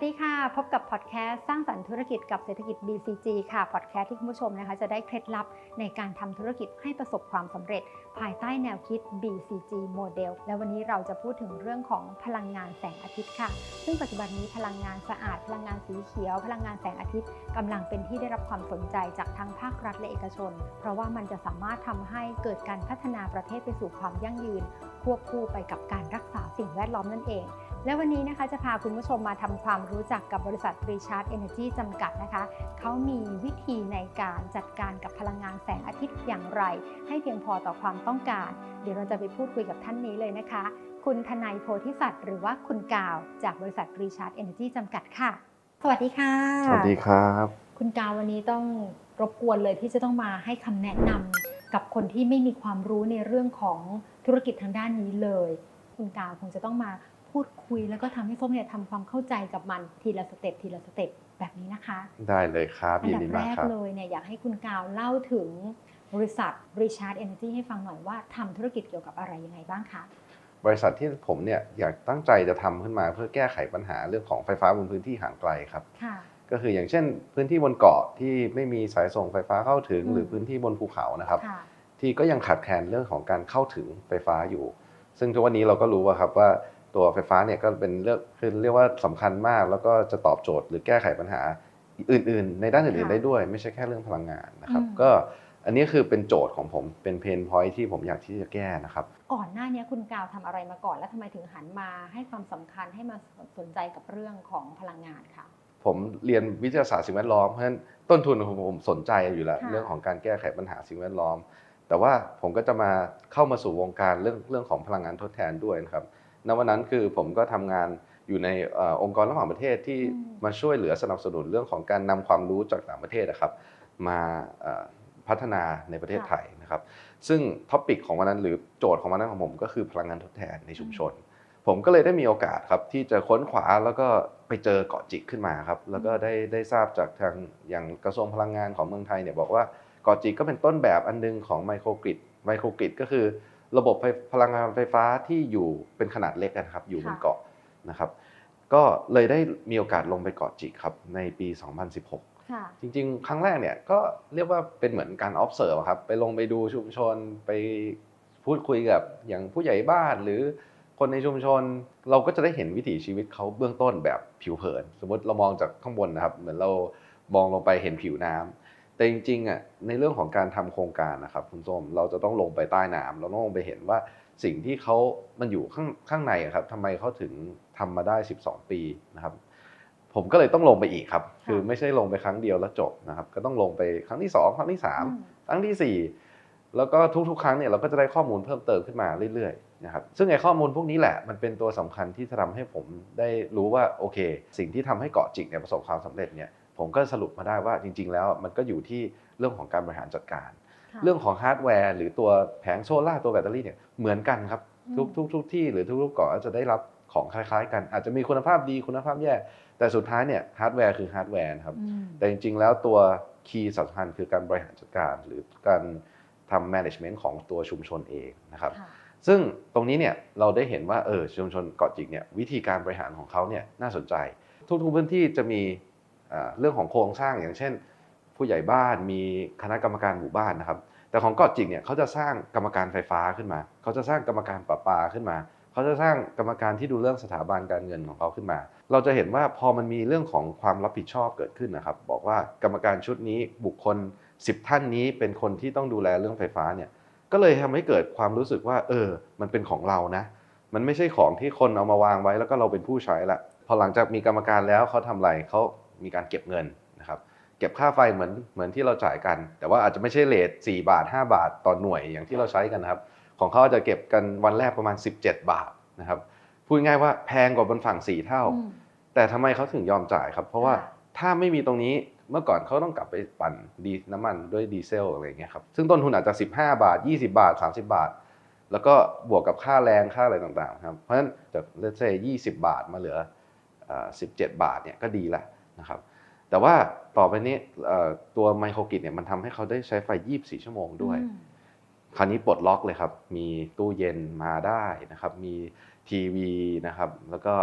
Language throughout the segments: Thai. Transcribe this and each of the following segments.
สวัสดีค่ะ พบกับพอดแคสต์สร้างสรรค์ธุรกิจกับเศรษฐกิจ BCG ค่ะ พอดแคสต์ที่คุณผู้ชมนะคะจะได้เคล็ดลับในการทำธุรกิจให้ประสบความสำเร็จ ภายใต้แนวคิด BCG โมเดล และวันนี้เราจะพูดถึงเรื่องของพลังงานแสงอาทิตย์ค่ะ ซึ่งปัจจุบันนี้พลังงานสะอาด พลังงานสีเขียว พลังงานแสงอาทิตย์กำลังเป็นที่ได้รับความสนใจจากทั้งภาครัฐและเอกชน เพราะว่ามันจะสามารถทำให้เกิดการพัฒนาประเทศไปสู่ความยั่งยืน ควบคู่ไปกับการรักษาสิ่งแวดล้อมนั่นเอง และวันนี้นะคะจะพาคุณผู้ชมมาทำความรู้จักกับบริษัท Recharge Energy จำกัดนะคะ เขามีวิธีในการจัดการกับพลังงานแสงอาทิตย์อย่างไร ให้เพียงพอต่อความต้องการ เดี๋ยวเราจะไปพูดคุยกับท่านนี้เลยนะคะ คุณทนายโพธิสัตว์หรือว่าคุณกาว จากบริษัท Recharge Energy จำกัดค่ะ สวัสดีค่ะ สวัสดีครับ คุณกาววันนี้ต้องรบกวนเลยที่จะต้องมาให้คำแนะนำกับคนที่ไม่มีความรู้ในเรื่องของธุรกิจทางด้านนี้เลย คุณกาวคงจะต้องมา พูดคุยแล้วก็ทำให้ส้มเนี่ยทำความเข้าใจกับมันทีละสเต็ปทีละสเต็ปแบบนี้นะคะ ได้เลยครับอันยินดับดีแรมากกครับเลยเนี่ยอยากให้คุณกาวเล่าถึงบริษัท Recharge Energy ให้ฟังหน่อยว่าทำธุรกิจเกี่ยวกับอะไรยังไงบ้างคะบริษัทที่ผมเนี่ยอยากตั้งใจจะทำขึ้นมาเพื่อแก้ไขปัญหาเรื่องของไฟฟ้าบนพื้นที่ห่างไกลครับค่ะก็คืออย่างเช่น พื้นที่บนเกาะที่ไม่มีสายส่งไฟฟ้าเข้าถึงอืมหรือพื้นที่บนภูเขานะครับค่ะที่ก็ยังขาดแคลนเรื่องของการเข้าถึงไฟฟ้าอยู่ ซึ่งทุกวันนี้เราก็รู้ว่าครับว่า ตัวไฟฟ้าเนี่ยก็เป็นเรื่องคือเรียกว่าสำคัญมาก แล้วก็จะตอบโจทย์หรือแก้ไขปัญหาอื่น ๆ ในด้านอื่นค่ะๆได้ด้วย ไม่ใช่แค่เรื่องพลังงานนะครับอืมก็อันนี้คือเป็นโจทย์ของผมเป็นเพนพอยที่ผมอยากที่จะแก้นะครับ ก่อนหน้านี้คุณกาวทำอะไรมาก่อน แล้วทำไมถึงหันมาให้ความสำคัญให้มาสนใจกับเรื่องของพลังงานค่ะ ผมเรียนวิทยาศาสตร์สิ่งแวดล้อมเพราะฉะนั้นต้นทุนของผมสนใจอยู่แล้วค่ะเรื่องของการแก้ไขปัญหาสิ่งแวดล้อม แต่ว่าผมก็จะมาเข้ามาสู่วงการเรื่องเรื่องของพลังงานทดแทนด้วยนะครับ ณวันนั้นคือผมก็ทำงานอยู่ในเออองค์กรระหว่างประเทศที่อืมมาช่วยเหลือสนับสนุนเรื่องของการนำความรู้จากต่างประเทศนะครับมาเอ่อพัฒนาในประเทศไทยนะครับ ซึ่งท็อปิกของวันนั้นหรือโจทย์ของวันนั้นของผมก็คือพลังงานทดแทนในชุมชน ผมก็เลยได้มีโอกาสครับที่จะค้นขวาแล้วก็ไปเจอเกาะจิกขึ้นมาครับแล้วก็ได้ได้ทราบจากทางอย่างกระทรวงพลังงานของเมืองไทยเนี่ยบอกว่าเกาะจิกก็เป็นต้นแบบอันนึงของไมโครกริดไมโครกริดก็คือ ระบบไฟพลังงานไฟฟ้าที่อยู่เป็นขนาดเล็กนะครับ อยู่บนค่ะเกาะนะครับ ก็เลยได้มีโอกาสลงไปเกาะจิกครับในปี 2016ค่ะจริงๆ ครั้งแรกเนี่ยก็เรียกว่าเป็นเหมือนการ observe อะครับ ไปลงไปดูชุมชนไปพูดคุยกับอย่างผู้ใหญ่บ้านหรือคนในชุมชน เราก็จะได้เห็นวิถีชีวิตเขาเบื้องต้นแบบผิวเผิน สมมติเรามองจากข้างบนนะครับ เหมือนเรามองลงไปเห็นผิวน้ำ แต่จริงๆอะในเรื่องของการทำโครงการนะครับคุณส้มเราจะต้องลงไปใต้น้ำเราต้องลงไปเห็นว่าสิ่งที่เขามันอยู่ข้างข้างในอะครับทำไมเขาถึงทำมาได้ 12 ปีนะครับ ผมก็เลยต้องลงไปอีกครับ คือไม่ใช่ลงไปครั้งเดียวแล้วจบนะครับ ก็ต้องลงไปครั้งที่สองครั้งที่สามอืมครั้งที่สี่แล้วก็ทุกๆ ครั้งเนี่ยเราก็จะได้ข้อมูลเพิ่มเติมขึ้นมาเรื่อยๆนะครับซึ่งไอ้ข้อมูลพวกนี้แหละมันเป็นตัวสำคัญที่จะทำให้ผมได้รู้ว่าโอเค สิ่งที่ทำให้เกาะจิกเนี่ยประสบความสำเร็จเนี่ย ผมก็สรุปมาได้ว่าจริง ๆ แล้วมันก็อยู่ที่เรื่องของการบริหารจัดการค่ะเรื่องของฮาร์ดแวร์หรือตัวแผงโซล่าร์ตัวแบตเตอรี่เนี่ยเหมือนกันครับอืมทุกทุกทุกที่หรือทุกๆเกาะจะได้รับของคล้ายๆ กัน อาจจะมีคุณภาพดีคุณภาพแย่แต่สุดท้ายเนี่ยฮาร์ดแวร์คือฮาร์ดแวร์นะครับอืมแต่จริง ๆ แล้วตัวคีย์สำคัญคือการบริหารจัดการหรือการทำ management ของตัวชุมชนเองนะครับค่ะซึ่งตรงนี้เนี่ยเราได้เห็นว่าเออชุมชนเกาะจิกเนี่ยวิธีการบริหารของเขาเนี่ยน่าสนใจ ทุกๆพื้นที่จะมีอ่า เรื่องของโครงสร้างอย่างเช่น ผู้ใหญ่บ้านมีคณะกรรมการหมู่บ้านนะครับ แต่ของเกาะจิกเนี่ยเขาจะสร้างกรรมการไฟฟ้าขึ้นมา เขาจะสร้างกรรมการประปาขึ้นมา เขาจะสร้างกรรมการที่ดูเรื่องสถาบันการเงินของเขาขึ้นมา เราจะเห็นว่าพอมันมีเรื่องของความรับผิดชอบเกิดขึ้นนะครับ บอกว่ากรรมการชุดนี้บุคคล 10 ท่านนี้เป็นคนที่ต้องดูแลเรื่องไฟฟ้าเนี่ยก็เลยทำให้เกิดความรู้สึกว่า เออ มันเป็นของเรานะ มันไม่ใช่ของที่คนเอามาวางไว้แล้วก็เราเป็นผู้ใช้ละ พอหลังจากมีกรรมการแล้วเขาทำอะไรเขา มีการเก็บเงินนะครับเก็บค่าไฟเหมือนเหมือนที่เราจ่ายกัน แต่ว่าอาจจะไม่ใช่เลท4บาท 5 บาทต่อหน่วยอย่างที่เราใช้กันนะครับของเขาจะเก็บกันวันแรกประมาณ 17 บาทนะครับพูดง่ายๆว่าแพงกว่าบนฝั่ง 4 เท่าอืมแต่ทำไมเขาถึงยอมจ่ายครับ เพราะว่าค่ะถ้าไม่มีตรงนี้เมื่อก่อนเขาต้องกลับไปปั่นดีน้ำมันด้วยดีเซลอะไรอย่างเงี้ยครับซึ่งต้นทุนอาจจะ 15 บาท 20 บาท 30 บาท แล้วก็บวกกับค่าแรงค่าอะไรต่างๆครับเพราะฉะนั้นจากเลทเซ่20บาทมาเหลือเอ่อ17 บาทเนี่ยก็ดีแล้ว นะครับ แต่ว่าต่อไปนี้เอ่อตัวไมโครกิดเนี่ยมันทำให้เขาได้ใช้ไฟ 24 ชั่วโมงด้วยอืมคราวนี้ปลดล็อกเลยครับ มีตู้เย็นมาได้นะครับ มีทีวีนะครับ แล้วก็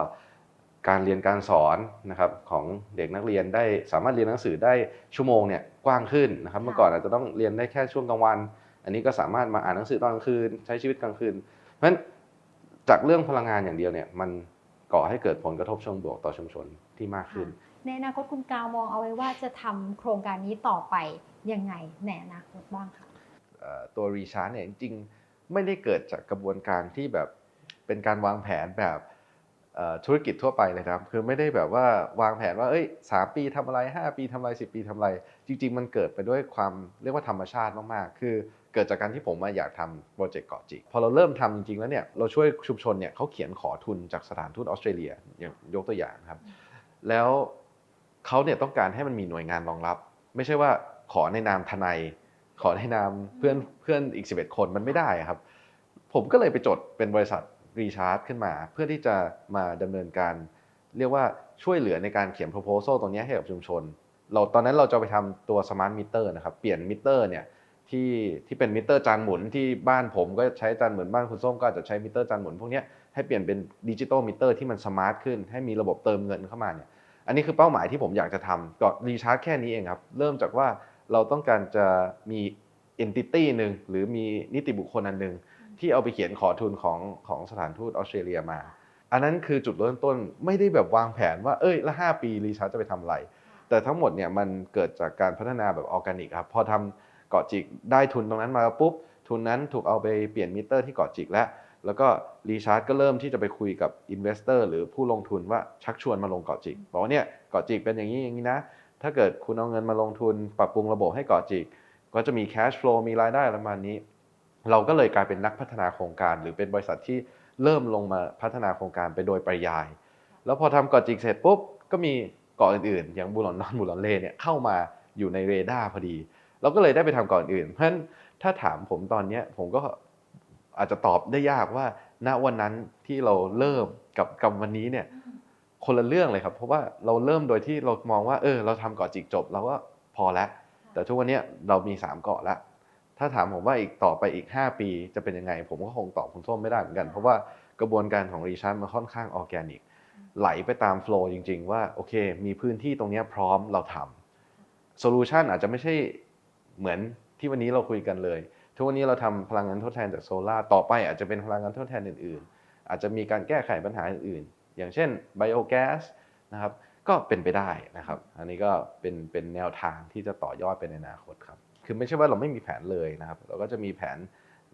การเรียนการสอนนะครับของเด็กนักเรียนได้สามารถเรียนหนังสือได้ชั่วโมงเนี่ยกว้างขึ้นนะครับค่ะเมื่อก่อนอาจจะต้องเรียนได้แค่ช่วงกลางวัน อันนี้ก็สามารถมาอ่านหนังสือตอนกลางคืนใช้ชีวิตกลางคืน เพราะฉะนั้นจากเรื่องพลังงานอย่างเดียวเนี่ยมันก่อให้เกิดผลกระทบเชิงบวกต่อชุมชนที่มากขึ้น ในอนาคตคุณกาวมองเอาไว้ว่าจะทำโครงการนี้ต่อไปยังไงในอนาคตบ้างคะตัวรีชาร์จเนี่ยจริงๆ ไม่ได้เกิดจากกระบวนการที่แบบเป็นการวางแผนแบบธุรกิจทั่วไปเลยครับ คือไม่ได้แบบว่าวางแผนว่าเอ้ยสามปีทำอะไร 5 ปีทำอะไร 10 ปีทำอะไร จริง ๆ มันเกิดไปด้วยความเรียกว่าธรรมชาติมากๆ คือเกิดจากการที่ผมมาอยากทำโปรเจกต์เกาะจิก พอเราเริ่มทำจริงๆแล้วเนี่ยเราช่วยชุมชนเนี่ยเขาเขียนขอทุนจากสถานทูตออสเตรเลียอย่างยกตัวอย่างครับ แล้ว เขาเนี่ยต้องการให้มันมีหน่วยงานรองรับ ไม่ใช่ว่าขอในนามทนายขอในนามเพื่อนเพื่อนอีก 11 คนมันไม่ได้ครับ ผมก็เลยไปจดเป็นบริษัทรีชาร์จขึ้นมา เพื่อที่จะมาดำเนินการ เรียกว่าช่วยเหลือในการเขียน proposal ตรงนี้ให้กับชุมชน เราตอนนั้นเราจะไปทำตัวสมาร์ทมิเตอร์นะครับ เปลี่ยนมิเตอร์เนี่ยที่ที่เป็นมิเตอร์จานหมุนที่บ้านผมก็ใช้จานหมุนบ้านคุณส้มก็อาจจะใช้มิเตอร์จานหมุนพวกนี้ให้เปลี่ยนเป็นดิจิตอลมิเตอร์ที่มันสมาร์ทขึ้น ให้มีระบบเติมเงินเข้ามาเนี่ย อันนี้คือเป้าหมายที่ผมอยากจะทำก็รีชาร์จแค่นี้เองครับ เริ่มจากว่าเราต้องการจะมี entity หนึ่งหรือมีนิติบุคคลอันหนึ่งที่เอาไปเขียนขอทุนของของสถานทูตออสเตรเลียมา อันนั้นคือจุดเริ่มต้นไม่ได้แบบวางแผนว่าเอ้ยละ5ปีรีชาร์จจะไปทำอะไร แต่ทั้งหมดเนี่ยมันเกิดจากการพัฒนาแบบออร์แกนิกครับพอทำเกาะจิกได้ทุนตรงนั้นมาปุ๊บทุนนั้นถูกเอาไปเปลี่ยนมิเตอร์ที่เกาะจิกแล้ว แล้วก็รีชาร์จก็เริ่มที่จะไปคุยกับอินเวสเตอร์หรือผู้ลงทุนว่าชักชวนมาลงเกาะจิกบอกว่าเนี่ยเกาะจิกเป็นอย่างนี้อย่างนี้นะ ถ้าเกิดคุณเอาเงินมาลงทุนปรับปรุงระบบให้เกาะจิก ก็จะมี cash flow มีรายได้ประมาณนี้ เราก็เลยกลายเป็นนักพัฒนาโครงการ หรือเป็นบริษัทที่เริ่มลงมาพัฒนาโครงการไปโดยปริยาย แล้วพอทำเกาะจิกเสร็จปุ๊บก็มีเกาะอื่นๆ อย่างบูลอนนอนบูลอนเลเนี่ยเข้ามาอยู่ในเรดาร์พอดี เราก็เลยได้ไปทำเกาะอื่นเพราะฉะนั้นถ้าถามผมตอนนี้ผมก็ อาจจะตอบได้ยากว่า ณวันนั้นที่เราเริ่มกับกับวันนี้เนี่ย คนละเรื่องเลยครับ เพราะว่าเราเริ่มโดยที่เรามองว่าเออ เราทำเกาะจิกจบเราก็พอแล้วแต่ทุกวันเนี้ยเรามี3เกาะแล้วถ้าถามผมว่าอีกต่อไปอีก 5 ปีจะเป็นยังไง ผมก็คงตอบคุณส้มไม่ได้เหมือนกัน เพราะว่ากระบวนการของรีชาร์จมันค่อนข้างออร์แกนิก ไหลไปตามโฟล์จริง ๆ ว่าโอเค มีพื้นที่ตรงเนี้ยพร้อมเราทำโซลูชันอาจจะไม่ใช่เหมือนที่วันนี้เราคุยกันเลย ทุกวันนี้เราทำพลังงานทดแทนจากโซลาร์ต่อไปอาจจะเป็นพลังงานทดแทนอื่นๆ อาจจะมีการแก้ไขปัญหาอื่นๆ อย่างเช่นไบโอแก๊สนะครับก็เป็นไปได้นะครับ อันนี้ก็เป็นเป็นแนวทางที่จะต่อยอดไปในอนาคตครับ คือไม่ใช่ว่าเราไม่มีแผนเลยนะครับ เราก็จะมีแผน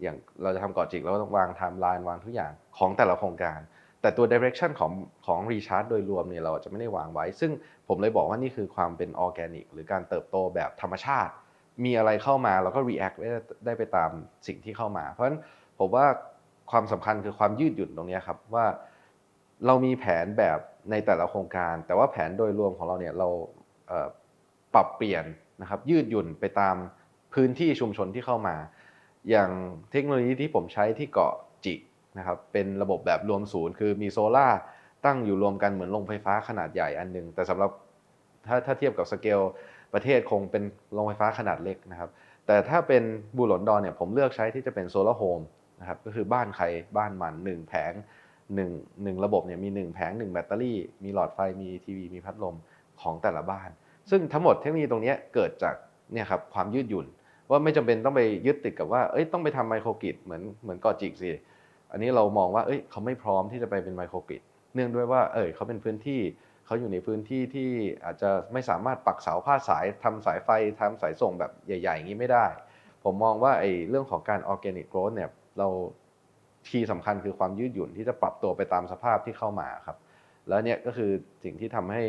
อย่างเราจะทำเกาะจิกเราก็ต้องวางไทม์ไลน์วางทุกอย่างของแต่ละโครงการ แต่ตัว direction ของของ recharge โดยรวมเนี่ยเราจะไม่ได้วางไว้ ซึ่งผมเลยบอกว่านี่คือความเป็น organic หรือการเติบโตแบบธรรมชาติ มีอะไรเข้ามาเราก็ react ได้ไปตามสิ่งที่เข้ามา เพราะฉะนั้นผมว่าความสำคัญคือความยืดหยุ่นตรงนี้ครับว่าเรามีแผนแบบในแต่ละโครงการ แต่ว่าแผนโดยรวมของเราเนี่ยเราเปรับเปลี่ยนนะครับยืดหยุ่นไปตามพื้นที่ชุมชนที่เข้ามา อย่างเทคโนโลยีที่ผมใช้ที่เกาะจิกนะครับเป็นระบบแบบรวมศูนย์คือมีโซล่าตั้งอยู่รวมกันเหมือนโรงไฟฟ้าขนาดใหญ่อันหนึง แต่สำหรับถ้าถ้าเทียบกับสเกล ประเทศคงเป็นโรงไฟฟ้าขนาดเล็กนะครับ แต่ถ้าเป็นบูหลนดอนเนี่ยผมเลือกใช้ที่จะเป็นโซลาร์โฮมนะครับก็คือบ้านใครบ้านมันหนึ่งแผงหนึ่งหนึ่งระบบเนี่ยมีหนึ่งแผงหนึ่งแบตเตอรี่ มีหลอดไฟมีทีวี มีพัดลมของแต่ละบ้าน ซึ่งทั้งหมดเทคโนโลยีตรงนี้เกิดจากเนี่ยครับความยืดหยุ่น ว่าไม่จำเป็นต้องไปยึดติดกับว่าเอ้ยต้องไปทำไมโครกริดเหมือนเหมือนกอจิกสิอันนี้เรามองว่าเอ้ยเขาไม่พร้อมที่จะไปเป็นไมโครกริดเนื่องด้วยว่าเอ้ยเขาเป็นพื้นที่ เขาอยู่ในพื้นที่ที่อาจจะไม่สามารถปักเสาพาสายทำสายไฟทำสายส่งแบบใหญ่ๆอย่างนี้ไม่ได้ ผมมองว่าไอ้เรื่องของการออร์แกนิกโกรธเนี่ยเราทีย์สำคัญคือความยืดหยุ่นที่จะปรับตัวไปตามสภาพที่เข้ามาครับ แล้วเนี่ยก็คือสิ่งที่ทำให้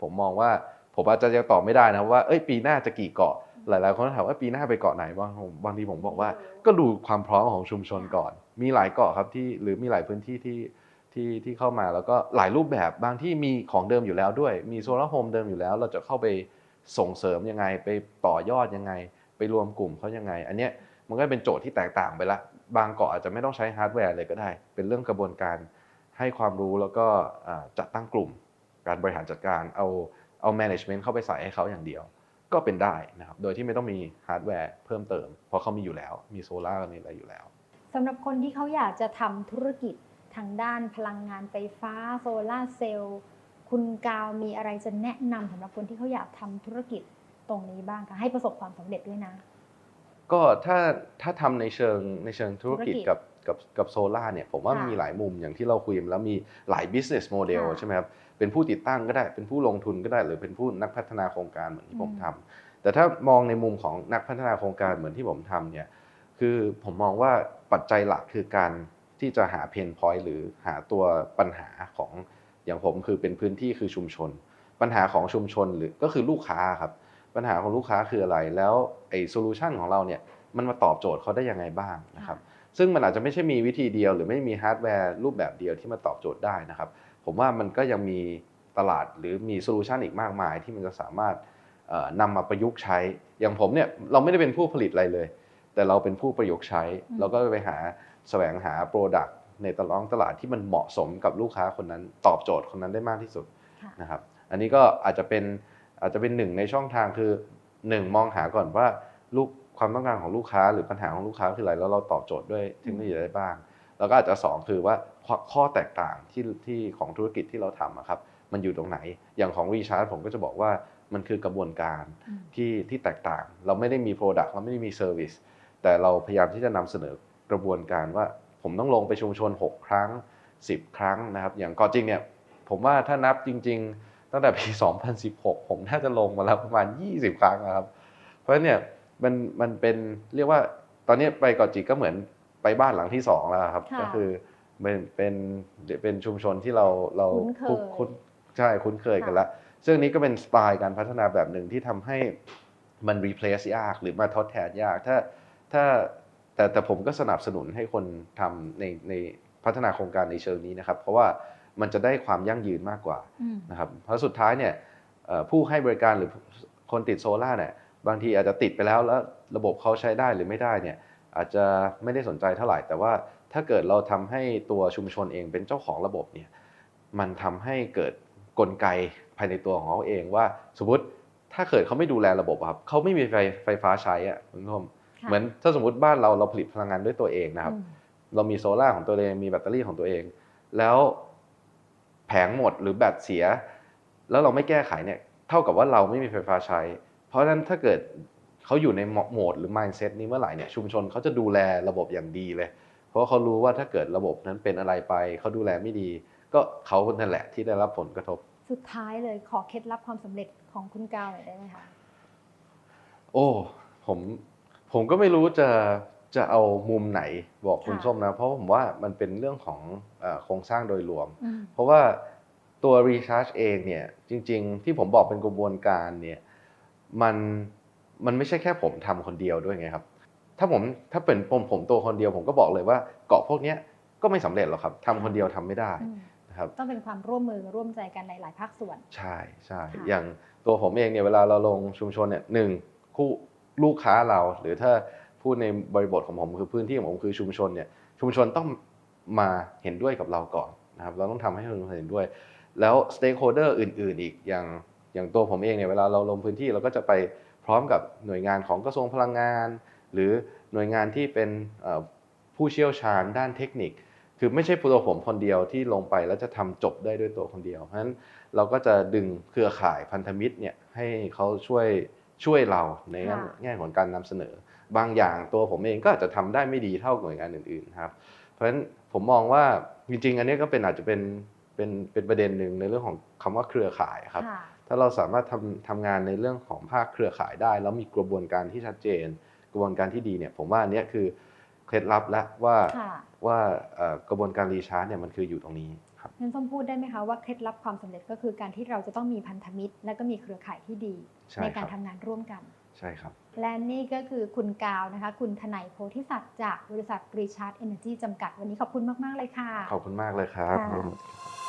ผมมองว่าผมอาจจะยังตอบไม่ได้นะว่าเอ้ยปีหน้าจะกี่เกาะหลายๆคนถามว่าปีหน้าไปเกาะไหนบ้างบางทีผมบอกว่า ก็ดูความพร้อมของชุมชนก่อน มีหลายเกาะครับที่หรือมีหลายพื้นที่ที่ ที่ที่เข้ามาแล้วก็หลายรูปแบบบางที่มีของเดิมอยู่แล้วด้วย มีโซลาร์โฮมเดิมอยู่แล้ว เราจะเข้าไปส่งเสริมยังไง ไปต่อยอดยังไง ไปรวมกลุ่มเขายังไง อันเนี้ยมันก็เป็นโจทย์ที่แตกต่างไปละ บางเกาะอาจจะไม่ต้องใช้ฮาร์ดแวร์เลยก็ได้ เป็นเรื่องกระบวนการให้ความรู้แล้วก็จัดตั้งกลุ่ม การบริหารจัดการเอาเอา management เข้าไปใส่ให้เขาอย่างเดียว ก็เป็นได้นะครับโดยที่ไม่ต้องมีฮาร์ดแวร์เพิ่มเติม เพราะเขามีอยู่แล้วมีโซลาร์มีอะไรอยู่แล้วสำหรับคนที่เขาอยากจะทำธุรกิจ ทางด้านพลังงานไฟฟ้าโซลาร์เซลล์คุณกาวมีอะไรจะแนะนำสำหรับคนที่เขาอยากทำธุรกิจตรงนี้บ้างคะให้ประสบความสำเร็จด้วยนะ ก็ถ้าถ้าทำในเชิงในเชิงธุรกิจธุรกิจกับกับกับโซล่าเนี่ยผมว่าค่ะมีหลายมุมอย่างที่เราคุยมาแล้วมีหลาย business model ค่ะใช่ไหมครับเป็นผู้ติดตั้งก็ได้เป็นผู้ลงทุนก็ได้ หรือเป็นผู้นักพัฒนาโครงการเหมือนที่ผมอืมทำแต่ถ้ามองในมุมของนักพัฒนาโครงการเหมือนที่ผมทำเนี่ยคือผมมองว่าปัจจัยหลักคือการ ที่จะหาเพนพอยต์หรือหาตัวปัญหาของอย่างผมคือเป็นพื้นที่คือชุมชน ปัญหาของชุมชนหรือก็คือลูกค้าครับปัญหาของลูกค้าคืออะไร แล้วไอ้โซลูชันของเราเนี่ยมันมาตอบโจทย์เขาได้ยังไงบ้างนะครับซึ่งมันอาจจะไม่ใช่มีวิธีเดียวหรือไม่มีฮาร์ดแวร์รูปแบบเดียวที่มาตอบโจทย์ได้นะครับ ผมว่ามันก็ยังมีตลาดหรือมีโซลูชันอีกมากมาย ที่มันจะสามารถเอ่อนำมาประยุกต์ใช้ อย่างผมเนี่ยเราไม่ได้เป็นผู้ผลิตอะไรเลย แต่เราเป็นผู้ประยุกต์ใช้อืมเราก็ไปหา แสวงหาโปรดักต์ในตลาดตลาดที่มันเหมาะสมกับลูกค้าคนนั้นตอบโจทย์คนนั้นได้มากที่สุดค่ะนะครับอันนี้ก็อาจจะเป็นอาจจะเป็นหนึ่งในช่องทางคือหนึ่งมองหาก่อนว่าลูกความต้องการของลูกค้าหรือปัญหาของลูกค้าคืออะไรแล้วเราตอบโจทย์ด้วยเทคโนโลยีอะไรได้บ้าง แล้วก็อาจจะสองคือว่าข้อข้อแตกต่างที่ที่ของธุรกิจที่เราทำอะครับมันอยู่ตรงไหน อย่างของรีชาร์จผมก็จะบอกว่ามันคือกระบวนการอืมที่ที่แตกต่าง เราไม่ได้มี Product เราไม่ได้มี Service แต่เราพยายามที่จะนำเสนอ กระบวนการว่าผมต้องลงไปชุมชน 6 ครั้ง 10 ครั้งนะครับ อย่างก็จริงเนี่ยผมว่าถ้านับจริง ๆ ตั้งแต่ปี 2016 ผมน่าจะลงมาแล้วประมาณ 20 ครั้งนะครับ เพราะฉะนั้นเนี่ยมันมันเป็นเรียกว่าตอนนี้ไปเกาะจิกก็เหมือนไปบ้านหลังที่สองแล้วครับค่ะก็คือเป็นเป็นเป็นชุมชนที่เราเราคุ้นเคยคุ้นใช่คุ้นเคยกันแล้วซึ่งนี้ก็เป็นสไตล์การพัฒนาแบบหนึ่งที่ทำให้มัน replace ยากหรือมาทดแทนยาก ถ้าถ้า แต่แต่ผมก็สนับสนุนให้คนทำในในพัฒนาโครงการในเชิงนี้นะครับ เพราะว่ามันจะได้ความยั่งยืนมากกว่าอืมนะครับเพราะสุดท้ายเนี่ยเอ่อผู้ให้บริการหรือคนติดโซล่าร์เนี่ยบางทีอาจจะติดไปแล้วแล้วระบบเขาใช้ได้หรือไม่ได้เนี่ยอาจจะไม่ได้สนใจเท่าไหร่ แต่ว่าถ้าเกิดเราทำให้ตัวชุมชนเองเป็นเจ้าของระบบเนี่ยมันทำให้เกิดกลไกภายในตัวของเขาเองว่าสมมติถ้าเกิดเขาไม่ดูแลระบบอะครับเขาไม่มีไฟไฟฟ้าใช้อะคุณผู้ชมค่ะ เหมือนถ้าสมมติบ้านเราเราผลิตพลังงานด้วยตัวเองนะครับอืมเรามีโซลาร์ของตัวเองมีแบตเตอรี่ของตัวเอง แล้วแผงหมดหรือแบตเสีย แล้วเราไม่แก้ไขเนี่ยเท่ากับว่าเราไม่มีไฟฟ้าใช้ เพราะฉะนั้นถ้าเกิดเขาอยู่ในโหมดหรือ mindset นี้เมื่อไหร่เนี่ยชุมชนเขาจะดูแลระบบอย่างดีเลย เพราะว่าเขารู้ว่าถ้าเกิดระบบนั้นเป็นอะไรไปเขาดูแลไม่ดี ก็เขานั่นแหละที่ได้รับผลกระทบ สุดท้ายเลยขอเคล็ดลับความสำเร็จของคุณกาวหน่อยได้ไหมคะโอ้ผม ผมก็ไม่รู้จะจะเอามุมไหนบอกคุณค่ะส้มนะ เพราะผมว่ามันเป็นเรื่องของเออโครงสร้างโดยรวมอืมเพราะว่าตัว Recharge เองเนี่ยจริง ๆ ที่ผมบอกเป็นกระบวนการเนี่ยมันมันไม่ใช่แค่ผมทำคนเดียวด้วยไงครับ ถ้าผมถ้าเป็นผมผมตัวคนเดียวผมก็บอกเลยว่าเกาะพวกเนี้ยก็ไม่สำเร็จหรอกครับทำคนเดียวทำไม่ได้อืมนะครับต้องเป็นความร่วมมือร่วมใจกันหลาย ๆ ภาคส่วน ใช่ใช่ค่ะอย่างตัวผมเองเนี่ยเวลาเราลงชุมชนเนี่ยหนึ่งคู่ ลูกค้าเรา หรือถ้าพูดในบริบทของผมคือพื้นที่ของผมคือชุมชนเนี่ยชุมชนต้องมาเห็นด้วยกับเราก่อนนะครับเราต้องทำให้ชุมชนเห็นด้วย แล้วสเต็กโฮเดอร์อื่น ๆ อีกอย่างอย่างตัวผมเองเนี่ยเวลาเราลงพื้นที่เราก็จะไปพร้อมกับหน่วยงานของกระทรวงพลังงาน หรือหน่วยงานที่เป็นผู้เชี่ยวชาญด้านเทคนิค คือไม่ใช่ตัวผมคนเดียวที่ลงไปแล้วจะทำจบได้ด้วยตัวคนเดียวเพราะฉะนั้นเราก็จะดึงเครือข่ายพันธมิตรเนี่ยให้เขาช่วย ช่วยเราในค่ะแง่ของการนำเสนอ บางอย่างตัวผมเองก็อาจจะทำได้ไม่ดีเท่าหน่วยงานอื่นๆครับเพราะฉะนั้นผมมองว่าจริงๆ อันนี้ก็เป็นอาจจะเป็นเป็นเป็นประเด็นหนึ่งในเรื่องของคำว่าเครือข่ายครับค่ะถ้าเราสามารถทำทำงานในเรื่องของภาคเครือข่ายได้ แล้วมีกระบวนการที่ชัดเจน กระบวนการที่ดีเนี่ย ผมว่าอันเนี้ยคือเคล็ดลับและว่าค่ะว่าเอ่อกระบวนการรีชาร์จเนี่ยมันคืออยู่ตรงนี้ครับ งั้นส้มพูดได้ไหมคะว่าเคล็ดลับความสำเร็จก็คือการที่เราจะต้องมีพันธมิตร และก็มีเครือข่ายที่ดีใช่ในคการรับทำงานร่วมกัน ใช่ครับ และนี่ก็คือคุณกาวนะคะ คุณทนายโพธิสัตว์จากบริษัท Recharge Energy จำกัดวันนี้ขอบคุณมาก ๆ เลยค่ะ ขอบคุณมากเลยครับค่ะ